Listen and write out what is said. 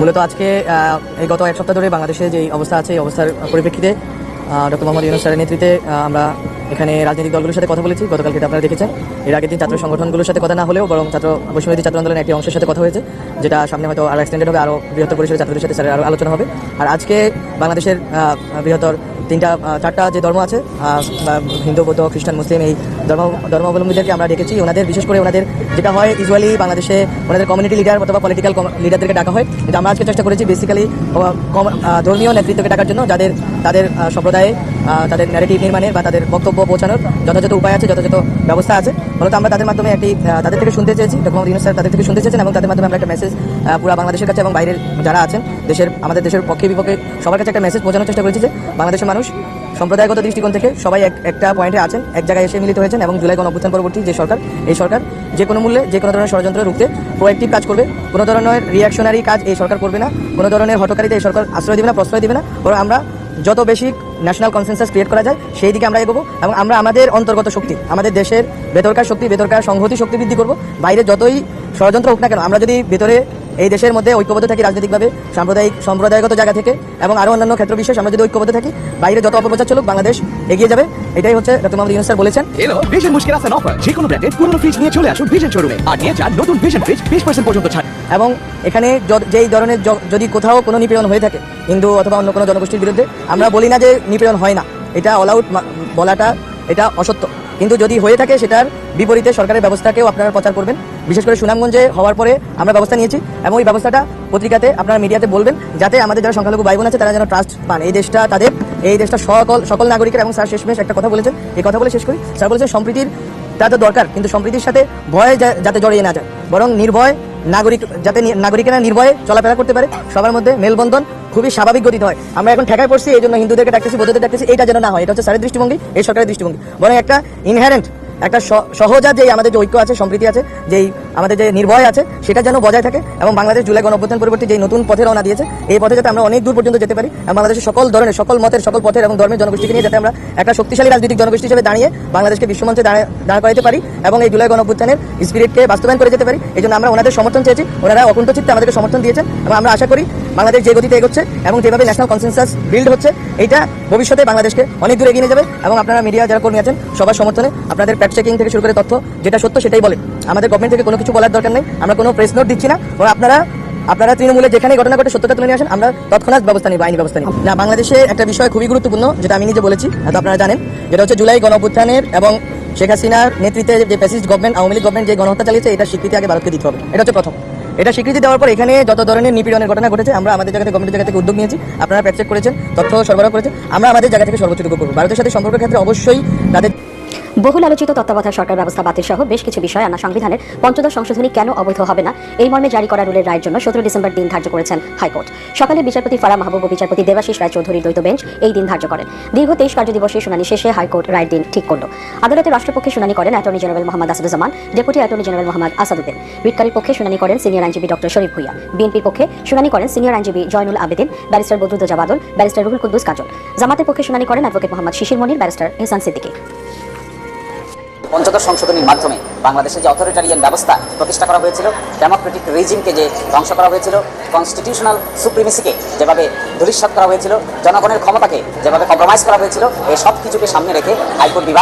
মূলত আজকে এই গত এক সপ্তাহ ধরে বাংলাদেশে যে অবস্থা আছে এই অবস্থার পরিপ্রেক্ষিতে ডক্টর মোহাম্মদ ইউনুস স্যারের নেতৃত্বে আমরা এখানে রাজনৈতিক দলগুলোর সাথে কথা বলেছি। গতকালকে এটা আপনারা দেখেছেন। এর আগের দিন ছাত্র সংগঠনগুলোর সাথে কথা না হলেও বরং ছাত্র বৈষ্ণবী ছাত্র আন্দোলনের একটি অংশের সাথে কথা হয়েছে যেটা সামনে হয়তো আরও এক্সটেন্ডেড হবে আরও বৃহত্তর পরিসরে ছাত্রদের সাথে স্যারের আরও আলোচনা হবে। আর আজকে বাংলাদেশের বৃহত্তর তিনটা চারটা যে ধর্ম আছে হিন্দু, বৌদ্ধ, খ্রিস্টান, মুসলিম, এই ধর্ম, ধর্মাবলম্বীদেরকে আমরা ডেকেছি। ওনাদের, বিশেষ করে ওনাদের যেটা হয়, ইউজুয়ালি বাংলাদেশে ওনাদের কমিউনিটি লিডার অথবা পলিটিক্যাল লিডারদেরকে ডাকা হয়। কিন্তু আমরা আজকে চেষ্টা করেছি বেসিক্যালি ধর্মীয় নেতৃত্বকে ডাকার জন্য, যাদের, তাদের সম্প্রদায়ে তাদের ন্যারেটিভ নির্মাণের বা তাদের বক্তব্য পৌঁছানোর যথাযথ উপায় আছে, যথাযথ ব্যবস্থা আছে। ফলত আমরা তাদের মাধ্যমে একটি তাদের থেকে শুনতে চেয়েছি, ডক্টর মোহাম্মদ স্যার তাদের থেকে শুনতে চেয়েছেন এবং তাদের মাধ্যমে আমরা একটা মেসেজ পুরো বাংলাদেশের কাছে এবং বাইরের যারা আছেন, দেশের, আমাদের দেশের পক্ষে বিপক্ষে সবার কাছে একটা মেসেজ পৌঁছানোর চেষ্টা করেছি যে বাংলাদেশের সম্প্রদায়গত দৃষ্টিকোণ থেকে সবাই এক- একটা পয়েন্টে আছেন, এক জায়গায় এসে মিলিত হয়েছেন এবং জুলাই গণ অভ্যুত্থান পরবর্তী যে সরকার, এই সরকার যে কোনো মূল্যে, যে কোনো ধরনের ষড়যন্ত্র রুখতে প্রোয়েক্টিভ কাজ করবে। কোনো ধরনের রিয়াকশনারি কাজ এই সরকার করবে না। কোনো ধরনের হটকারিতে এই সরকার আশ্রয় দেবে না, প্রশ্রয় দেবে না। বরং আমরা যত বেশি ন্যাশনাল কনসেন্সাস ক্রিয়েট করা যায়, সেই দিকে আমরা এগোবো এবং আমরা আমাদের অন্তর্গত শক্তি, আমাদের দেশের ভেতরকার শক্তি, ভেতরকার সংহতি শক্তি বৃদ্ধি করব। বাইরে যতই ষড়যন্ত্র হোক না কেন, আমরা যদি ভেতরে এই দেশের মধ্যে ঐক্যবদ্ধ থাকি রাজনৈতিকভাবে সাম্প্রদায়িক সম্প্রদায়গত জায়গা থেকে এবং আরও অন্যান্য ক্ষেত্র বিশেষ আমরা যদি ঐক্যবদ্ধ থাকি বাইরে যত অপপ্রচার চলুক বাংলাদেশ এগিয়ে যাবে। এটাই হচ্ছে ডক্টর মোহাম্মদ ইউনুস স্যার বলেছেন। এলো ভিশন মুশকিল আসান অফার যে কোনো ব্র্যান্ডের পুরনো ফ্রিজ নিয়ে চলে আসুন ভিশন শোরুমে আর নিয়ে যান নতুন ভিশন ফ্রিজ বিশ পার্সেন্ট পর্যন্ত ছাড়। এবং এখানে যেই ধরনের যদি কোথাও কোনো নিপীড়ন হয়ে থাকে হিন্দু অথবা অন্য কোনো জনগোষ্ঠীর বিরুদ্ধে আমরা বলি না যে নিপীড়ন হয় না। এটা অল আউট বলাটা এটা অসত্য। কিন্তু যদি হয়ে থাকে সেটার বিপরীতে সরকারের ব্যবস্থাকেও আপনারা প্রচার করবেন। বিশেষ করে সুনামগঞ্জে হওয়ার পরে আমরা ব্যবস্থা নিয়েছি এবং এই ব্যবস্থাটা পত্রিকাতে আপনারা মিডিয়াতে বলবেন যাতে আমাদের যারা সংখ্যালঘু ভাই বোন আছে তারা যেন ট্রাস্ট পান। এই দেশটা তাদের, এই দেশটা সকল সকল নাগরিকের এবং স্যার শেষমেশ একটা কথা বলেছেন। এই কথা বলে শেষ করি। স্যার বলেছেন সম্প্রীতির তা তো দরকার, কিন্তু সম্প্রীতির সাথে ভয় যাতে জড়িয়ে না যায়। বরং নির্ভয় নাগরিক, যাতে নাগরিকেরা নির্ভয়ে চলাফেরা করতে পারে। সবার মধ্যে মেলবন্ধন খুবই স্বাভাবিক গতি হয়। আমরা এখন ঠেকায় পড়ছি, এই জন্য হিন্দুদেরকে ডাকতেছি, বৌদ্ধদের ডাকতেছি এটা যেন না হয়। এটা হচ্ছে স্যারের দৃষ্টিভঙ্গি, এই সরকারের দৃষ্টিভঙ্গি। বরং একটা ইনহারেন্ট একটা স- সহজাত যে আমাদের যে ঐক্য আছে, সম্প্রীতি আছে, যেই আমাদের যে নির্ভয় আছে, সেটা যেন বজায় থাকে এবং বাংলাদেশ জুলাই গণ অভ্যুত্থান পরবর্তী যে নতুন পথে রওনা দিয়েছে, এই পথে যাতে আমরা অনেক দূর পর্যন্ত যেতে পারি এবং বাংলাদেশের সকল ধরনের, সকল মতের, সকল পথের এবং ধর্মের জনগোষ্ঠীকে নিয়ে যাতে আমরা একটা শক্তিশালী রাজনৈতিক জনগোষ্ঠী হিসেবে দাঁড়িয়ে বাংলাদেশকে বিশ্বমঞ্চে দাঁড়া করাতে পারি এবং এই জুলাই গণ অভ্যুত্থানের স্পিরিটকে বাস্তবায়ন করে যেতে পারি। এই জন্য আমরা ওনাদের সমর্থন চেয়েছি, ওনারা অকুণ্ঠ চিত্তে আমাদেরকে সমর্থন দিয়েছেন এবং আমরা আশা করি বাংলাদেশ যে গতিতে এগোচ্ছে এবং যেভাবে ন্যাশনাল কনসেন্সাস বিল্ড হচ্ছে এটা ভবিষ্যতে বাংলাদেশকে অনেক দূর এগিয়ে যাবে এবং আপনারা মিডিয়া যারা কর্মী আছেন, সবার সমর্থনে আপনাদের ফ্যাক্ট চেকিং থেকে শুরু করে তথ্য, যেটা সত্য সেটাই বলে। আমাদের গভর্নমেন্ট থেকে কোনো কিছু বলার দরকার নেই। আমরা কোনো প্রেস নোট দিচ্ছি না। আপনারা আপনারা তৃণমূলে যেখানে ঘটনা ঘটে সত্যতা তুলে নিয়ে আসেন, আমরা তৎক্ষণাৎ ব্যবস্থা নিব, আইনি ব্যবস্থা নিব। না, বাংলাদেশে একটা বিষয় খুবই গুরুত্বপূর্ণ, যেটা আমি নিজে বলেছি, হয়তো আপনারা জানেন, যেটা হচ্ছে জুলাই গণ অভ্যুত্থানের এবং শেখ হাসিনার নেতৃত্বে যে fascist government Awami League government যে গণহত্যা চালিয়েছে, এটা স্বীকৃতি আগে ভারতকে দিতে হবে। এটা হচ্ছে প্রথম। এটা স্বীকৃতি দেওয়ার পর এখানে যত ধরনের নিপীড়নের ঘটনা ঘটেছে, আমরা আমাদের জায়গা থেকে গভর্নমেন্টের জায়গা থেকে উদ্যোগ নিয়েছি। আপনারা প্যাক চেক করেছেন, তথ্য সরবরাহ করেছেন। আমরা আমাদের জায়গা থেকে সর্বোচ্চটুকু করব। ভারতের সাথে সম্পর্কের ক্ষেত্রে অবশ্যই তাদের বহুল আলোচিত তত্ত্বাবধায়ক সরকার ব্যবস্থা বাতিল সহ বেশ কিছু বিষয় আনা সংবিধানের পঞ্চদশ সংশোধনী কেন অবৈধ হবে না? এই মর্মে জারি করা রুলের রায়ের জন্য সতেরো ডিসেম্বর দিন ধার্য করেছেন হাইকোর্ট। সকালে বিচারপতি ফারা মাহবুব ও বিচারপতি দেবাশিস রায় চৌধুরীর দ্বৈত বেঞ্চ এই দিন ধার্য করেন। দীর্ঘ তেইশ কার্যদিবসের শুনানি শেষে হাইকোর্ট রায়ের দিন ঠিক করল। আদালতে রাষ্ট্রপক্ষে শুনানি করেন attorney general Mohammad Asaduzzaman, deputy attorney general Mohammad Asaduddin. রিটকারীর পক্ষে শুনানি করেন সিনিয়র আইনজীবী ডক্টর শরীফ ভুইয়া। বিএনপির পক্ষে শুনানি করেন সিনিয়র আইনজীবী জয়নুল আবেদিন, ব্যারিস্টার বদরুদ্দোজা বাদল, ব্যারিস্টার রুহুল কুদ্দুস কাজল। জামাতের পক্ষে শুনানি করেন অ্যাডভোকেট মোহাম্মদ শিশির মনির, ব্যারিস্টার এহসান সিদ্দিকী। পঞ্চদশ সংশোধনীর মাধ্যমে বাংলাদেশে যে অথরিটারিয়ান ব্যবস্থা প্রতিষ্ঠা করা হয়েছিল ডেমোক্রেটিক রেজিমকে যে ধ্বংস করা হয়েছিল কনস্টিটিউশনাল সুপ্রিমেসিকে যেভাবে ধূলিসাত করা হয়েছিল, জনগণের ক্ষমতাকে যেভাবে কম্প্রোমাইজ করা হয়েছিল এই সব কিছুকে সামনে রেখে হাইকোর্ট বিভাগ